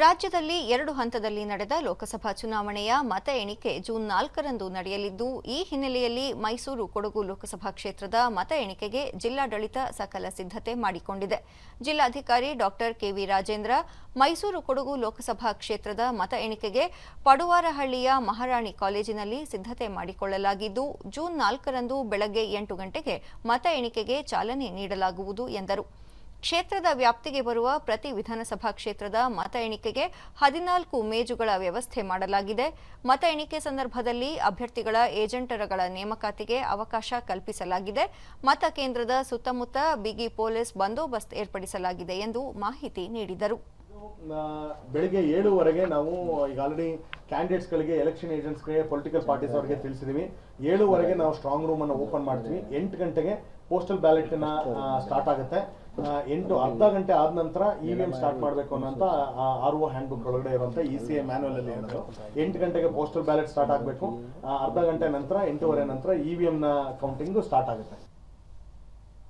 ರಾಜ್ಯದಲ್ಲಿ ಎರಡು ಹಂತದಲ್ಲಿ ನಡೆದ ಲೋಕಸಭಾ ಚುನಾವಣೆಯ ಮತ ಎಣಿಕೆ ಜೂನ್ ನಾಲ್ಕರಂದು ನಡೆಯಲಿದ್ದು, ಈ ಹಿನ್ನೆಲೆಯಲ್ಲಿ ಮೈಸೂರು ಕೊಡಗು ಲೋಕಸಭಾ ಕ್ಷೇತ್ರದ ಮತ ಎಣಿಕೆಗೆ ಜಿಲ್ಲಾಡಳಿತ ಸಕಲ ಸಿದ್ಧತೆ ಮಾಡಿಕೊಂಡಿದೆ. ಜಿಲ್ಲಾಧಿಕಾರಿ ಡಾಕ್ಟರ್ ಕೆವಿ ರಾಜೇಂದ್ರ, ಮೈಸೂರು ಕೊಡಗು ಲೋಕಸಭಾ ಕ್ಷೇತ್ರದ ಮತ ಎಣಿಕೆಗೆ ಪಡುವಾರಹಳ್ಳಿಯ ಮಹಾರಾಣಿ ಕಾಲೇಜಿನಲ್ಲಿ ಸಿದ್ಧತೆ ಮಾಡಿಕೊಳ್ಳಲಾಗಿದ್ದು, ಜೂನ್ ನಾಲ್ಕರಂದು ಬೆಳಗ್ಗೆ ಎಂಟು ಗಂಟೆಗೆ ಮತ ಎಣಿಕೆಗೆ ಚಾಲನೆ ನೀಡಲಾಗುವುದು ಎಂದರು. ಕ್ಷೇತ್ರದ ವ್ಯಾಪ್ತಿಗೆ ಬರುವ ಪ್ರತಿ ವಿಧಾನಸಭಾ ಕ್ಷೇತ್ರದ ಮತ ಎಣಿಕೆಗೆ ಹದಿನಾಲ್ಕು ಮೇಜುಗಳ ವ್ಯವಸ್ಥೆ ಮಾಡಲಾಗಿದೆ. ಮತ ಎಣಿಕೆ ಸಂದರ್ಭದಲ್ಲಿ ಅಭ್ಯರ್ಥಿಗಳ ಏಜೆಂಟರಗಳ ನೇಮಕಾತಿಗೆ ಅವಕಾಶ ಕಲ್ಪಿಸಲಾಗಿದೆ. ಮತ ಕೇಂದ್ರದ ಸುತ್ತಮುತ್ತ ಬಿಗಿ ಪೊಲೀಸ್ ಬಂದೋಬಸ್ತ್ ಏರ್ಪಡಿಸಲಾಗಿದೆ ಎಂದು ಮಾಹಿತಿ ನೀಡಿದರು. ಬೆಳಿಗ್ಗೆ ಏಳುವರೆಗೆ ನಾವು ಈಗ ಆಲ್ರೆಡಿ ಕ್ಯಾಂಡಿಡೇಟ್ಸ್ಗಳಿಗೆ ಎಲೆಕ್ಷನ್ ಏಜೆಂಟ್ಸ್ಗೆ ಪೊಲಿಟಿಕಲ್ ಪಾರ್ಟೀಸ್ ಅವರಿಗೆ ತಿಳಿಸಿದೀವಿ. ಏಳುವರೆಗೆ ನಾವು ಸ್ಟ್ರಾಂಗ್ ರೂಮ್ ಅನ್ನು ಓಪನ್ ಮಾಡ್ತೀವಿ. ಎಂಟು ಗಂಟೆಗೆ ಪೋಸ್ಟಲ್ ಬ್ಯಾಲೆಟ್ ಸ್ಟಾರ್ಟ್ ಆಗುತ್ತೆ. ಎಂಟು ಅರ್ಧ ಗಂಟೆ ಆದ ನಂತರ ಇ ವಿ ಎಂ ಸ್ಟಾರ್ಟ್ ಮಾಡಬೇಕು ಅನ್ನೋಂತ ಆರ್ ಒ ಹ್ಯಾಂಡ್ ಬುಕ್ ಒಳಗಡೆ ಇರುವಂತ ಇ ಸಿ ಎ ಮ್ಯಾನುವಲ್ ಅಲ್ಲಿ ಇರೋದು ಎಂಟು ಗಂಟೆಗೆ ಪೋಸ್ಟಲ್ ಬ್ಯಾಲೆಟ್ ಸ್ಟಾರ್ಟ್ ಆಗಬೇಕು. ಅರ್ಧ ಗಂಟೆ ನಂತರ ಎಂಟೂವರೆ ನಂತರ ಇ ವಿ ಎಂ ನ ಕೌಂಟಿಂಗ್ ಸ್ಟಾರ್ಟ್ ಆಗುತ್ತೆ.